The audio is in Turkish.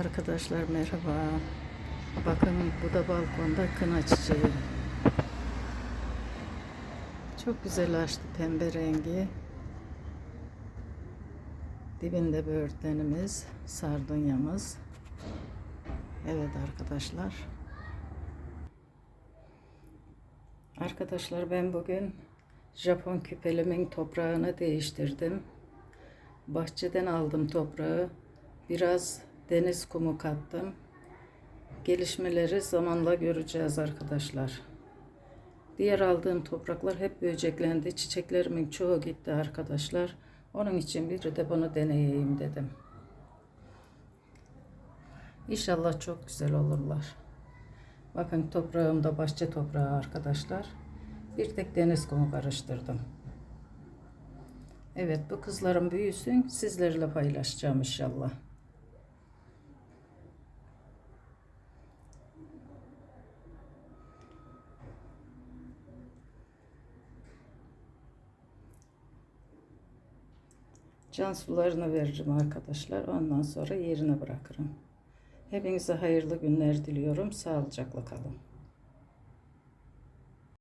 Arkadaşlar merhaba. Bakın bu da balkonda kına çiçeği. Çok güzel açtı pembe rengi. Dibinde böğürtlenimiz, sardunyamız. Evet arkadaşlar. Arkadaşlar ben bugün Japon küpelimin toprağını değiştirdim. Bahçeden aldım toprağı. Biraz deniz kumu kattım. Gelişmeleri zamanla göreceğiz arkadaşlar. Diğer aldığım topraklar hep böceklendi. Çiçeklerimin çoğu gitti arkadaşlar. Onun için bir de bunu deneyeyim dedim. İnşallah çok güzel olurlar. Bakın toprağımda bahçe toprağı arkadaşlar. Bir tek deniz kumu karıştırdım. Evet bu kızlarım büyüsün sizlerle paylaşacağım inşallah. Can sularını veririm arkadaşlar. Ondan sonra yerine bırakırım. Hepinize hayırlı günler diliyorum. Sağlıcakla kalın.